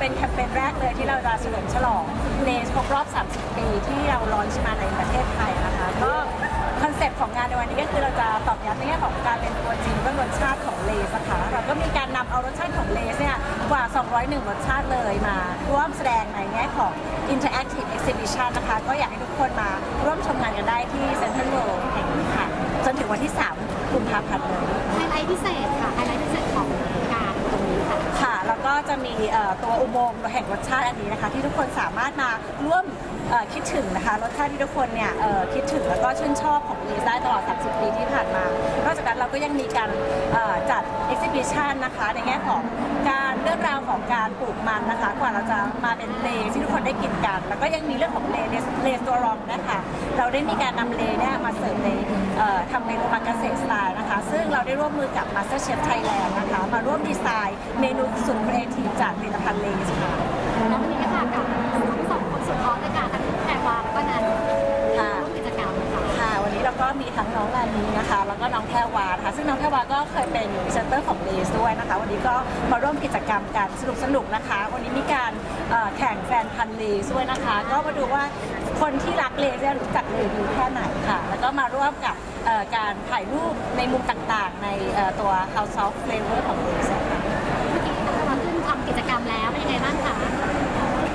เป็นแคมเปญแรกเลยที่เราจะเฉลิมฉลองเลสครบรอบ 30 ปีที่เราลอนช์มาในประเทศไทยนะคะก็คอนเซ็ปต์ของงานในวันนี้ก็คือเราจะตอบย้ำในแง่ของการเป็นตัวจริงก็รสชาติของเลสนะคะเราก็มีการนำเอารสชาติของเลสเนี่ยกว่า 201 รสชาติเลยมา ร่วมแสดงในแง่ของ Interactive Exhibition นะคะ ก็อยากให้ทุกคนมาร่วมชมงานกันได้ที่ Central World แห่งนี้ค่ะ จนถึงวันที่ 3 กุมภาพันธ์เลย ไฮไลท์พิเศษค่ะ ไฮไลท์พิเศษของงานตรงนี้ค่ะ ค่ะ แล้วก็จะมีตัวอุโมงค์แห่งรสชาติอันนี้นะคะ ที่ทุกคนสามารถมาร่วมคิดถึงนะคะรสชาติที่ทุกคนเนี่ยคิดถึงแล้วก็ชื่นชอบของลีได้ตลอด 30 ปีที่ผ่านมานอกจากนั้นเราก็ยังมีการจัด exhibition นะคะในแง่ของการเรื่องราวของการปลูกมันนะคะ กว่าเราจะมาเป็นเลที่ทุกคนได้กินกัน แล้วก็ยังมีเรื่องของเลเลเลตัวรองนะคะเราได้มีการนำเลเนี่ยมาเสิร์ฟในทำเมนูมากาเกษตรสไตล์ เราได้ร่วมมือกับ MasterChef Thailand นะคะ มาร่วมดีไซน์เมนูสุดครีเอทีฟจากผลิตภัณฑ์เลสค่ะ แล้ววันนี้ค่ะกับ มีทั้งน้องลานีนะคะ แล้วก็น้องแพรวานะคะซึ่งน้องแพรวาก็เคยเป็นพรีเซนเตอร์ของเลสด้วยนะคะ วันนี้ก็มาร่วมกิจกรรมกันสนุกสนุกนะคะ วันนี้มีการเอ่อแข่งแฟนพันธุ์เลสด้วยนะคะ ก็มาดูว่าคนที่รักเลสเนี่ยรู้จักเลดีแค่ไหนค่ะ แล้วก็มาร่วมกับเอ่อการถ่ายรูปในมุมต่างๆ ในเอ่อตัว House of Flavor ของเลสค่ะ เมื่อกี้แพรวาขึ้นทำกิจกรรมแล้วเป็นยังไงบ้างคะ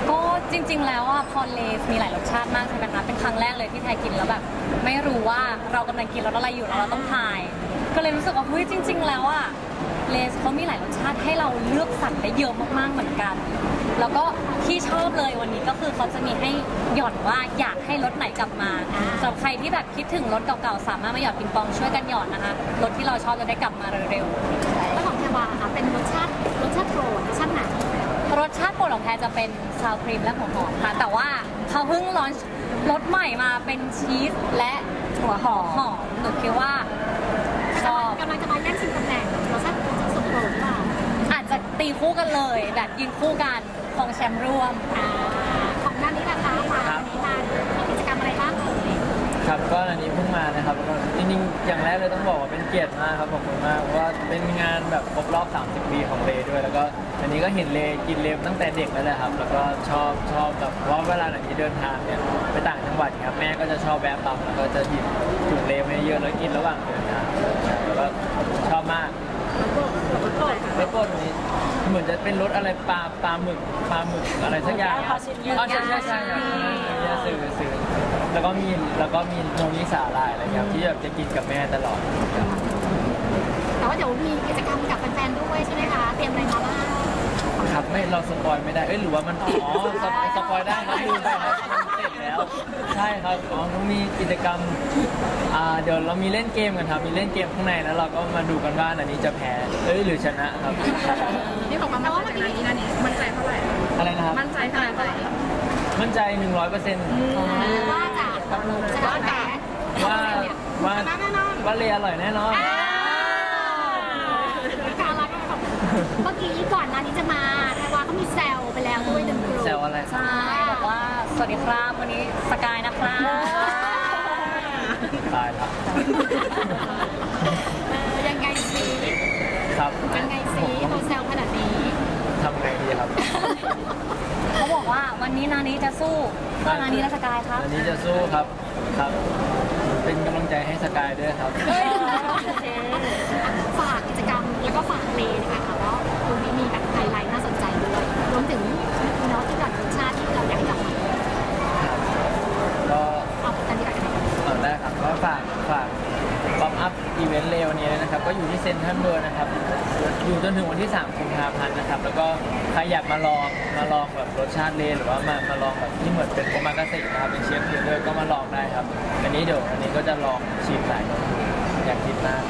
ก็จ ริงๆ แล้วอะพอเลสมีหลายรสชาติมากใช่ไหมคะ เป็นครั้งแรกเลยที่ไทยกินแล้วแบบ ไม่รู้ว่าเรากำลังกินรสอะไรอยู่แล้วเราต้องทาย ก็เลยรู้สึกว่าเฮ้ยจริง ๆ แล้วอะเลสเขามีหลายรสชาติให้เราเลือกสรรได้เยอะมากๆเหมือนกัน แล้วก็ที่ชอบเลยวันนี้ก็คือเขาจะมีให้หย่อนว่าอยากให้รสไหนกลับมาสำหรับใครที่แบบคิดถึงรสเก่าๆ สามารถมาหยอดปิงปองช่วยกันหยอดนะคะรสที่เราชอบจะได้กลับมาเร็วๆ แล้วของแพรวาค่ะเป็นรสชาติรสชาติโปรดรสชาติไหน รสชาติโปรดของแพรจะเป็นซาวครีมและหัวหอมค่ะ แต่ว่าเขาเพิ่งลอนช์รสใหม่มาเป็นชีสและหัวหอมหอมหนูคิดว่าชอบกำลังจะมาแย่งชิงตำแหน่งรสชาติรสชาติสุดโปรดหรือเปล่าอาจจะตีคู่กันเลย แบบยืนคู่กันของแชมป์ร่วมอ่าของด้านนี้นะคะมาวันนี้มา ครับก็อันนี้เพิ่งมานะครับก็จริงๆอย่างแรกเลยต้องบอกว่าเป็นเกียรติมากครับขอบคุณมากเพราะว่าเป็นงานแบบครบรอบ 30 ปีของเลด้วย แล้วก็อันนี้ก็เห็นเลกินเลตั้งแต่เด็กแล้วแหละครับ แล้วก็ชอบชอบแบบเพราะว่าเวลาไหนที่เดินทางเนี่ยไปต่างจังหวัดครับแม่ก็จะชอบแวะปั๊มแล้วก็จะหยิบถุงเลมาเยอะแล้วกินระหว่างเดินทางแล้วก็ชอบมากแล้วก็นี้เหมือนจะเป็นรสอะไรปลาปลาหมึกปลาหมึกอะไรสักอย่างปลาชิมอ๋อใช่ใช่ใช่ใช่ใช่ซื้อซื้อ แล้วก็มีแล้วก็มีโนนิสาลายอะไรครับที่แบบจะกินกับแม่ตลอดแต่ว่าเดี๋ยวมีกิจกรรมกับแฟนๆด้วยใช่ไหมคะ เตรียมอะไรมาบ้างครับไม่เราสปอยไม่ได้เอ้ยหรือว่ามันอ๋อสปอยสปอยได้ครับดูไปครับมันเสร็จแล้ว ใช่ครับอ๋อต้องมีกิจกรรมอ่าเดี๋ยวเรามีเล่นเกมกันครับมีเล่นเกมข้างในแล้วเราก็มาดูกันว่าอันนี้จะแพ้เอ้ยหรือชนะครับนี่ของความมั่นใจในนี้นะนี่มั่นใจเท่าไหร่อะไรนะครับมั่นใจขนาดไหนมั่นใจ100%เปอร์เซ็นต์ว่า จะจะว่าแต่ว่าว่าว่าเลอร่อยแน่นอนการรักของเมื่อกี้ก่อนหน้านี้จะมาแพรวาเขามีแซวไปแล้วด้วยหนึ่งกลุ่มแซวอะไรใช่บอกว่าสวัสดีครับวันนี้สกายนะครับตายละเออยังไงสิครับยังไงสิเขาแซวขนาดนี้ ทำไงดีครับเขาบอกว่าวันนี้นานี้จะสู้เพื่อนานี้และสกายครับอันนี้จะสู้ครับครับ เป็นกำลังใจให้สกายด้วยครับ ฝากกิจกรรมแล้วก็ฝากเพลงนะคะ อยู่จนถึงวันที่3กุมภาพันธ์นะครับ แล้วก็ใครอยากมาลองมาลองแบบรสชาติเลหรือว่ามามาลองแบบที่เหมือนเป็นโอมากาเสะนะครับเป็นเชฟเทเลอร์ก็มาลองได้ครับ อันนี้เดี๋ยวอันนี้ก็จะลองชิมหลายรสดูอยากกินมาก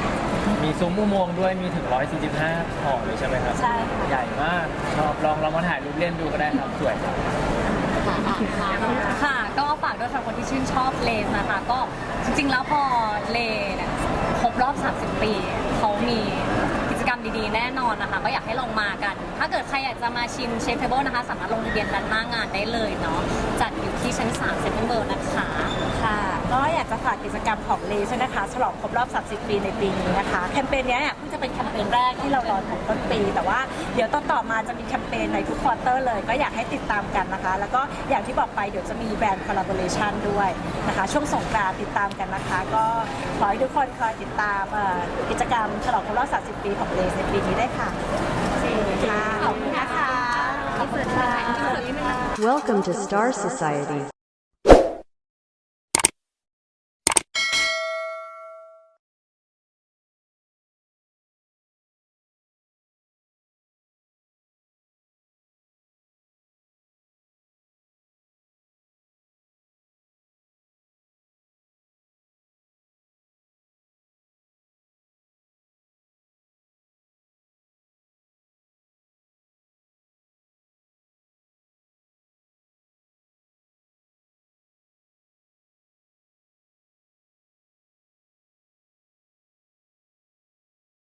มีซุ้มอุโมงค์ด้วยมีถึง 145ห่อเลยใช่ไหมครับ ใช่ค่ะ ใหญ่มากชอบลองลองมาถ่ายรูปเล่นดูก็ได้ครับสวยครับ ค่ะ ก็ฝากด้วยสำหรับคนที่ชื่นชอบเลนนะคะ ก็จริงๆ แล้วพอเลเนี่ยครบรอบ 30 ปี เขามี ดีๆ แน่นอนนะคะ ก็อยากให้ลองมากัน ถ้าเกิดใครอยากจะมาชิมเชฟเทเบิลนะคะ สามารถลงทะเบียนด้านหน้างานได้เลยเนาะจัดอยู่ที่ชั้น3เซ็นทรัลเวิลด์นะคะ ค่ะก็อยากจะฝากกิจกรรมของเลใช่นะคะ ฉลองครบรอบ 30 ปีในปีนี้นะคะ แคมเปญเนี้ยเนี่ยเพิ่ง จะจะเป็นแคมเปญแรกที่เราลอนของต้นปี แต่ว่าเดี๋ยวต่อๆมาจะมีแคมเปญในทุกควอเตอร์เลย ก็อยากให้ติดตามกันนะคะ แล้วก็อย่างที่บอกไปเดี๋ยวจะมีแบรนด์คอลลาบอร์เรชันด้วยนะคะ ช่วงสงกรานต์ติดตามกันนะคะ ก็ขอให้ทุกคนคอยติดตามเอ่อกิจกรรมฉลองครบรอบ 30 ปีของเลสในปีนี้ได้วยค่ะโอเคค่ะขอบคุณนะคะขอบคุณค่ะ Welcome to Star Society.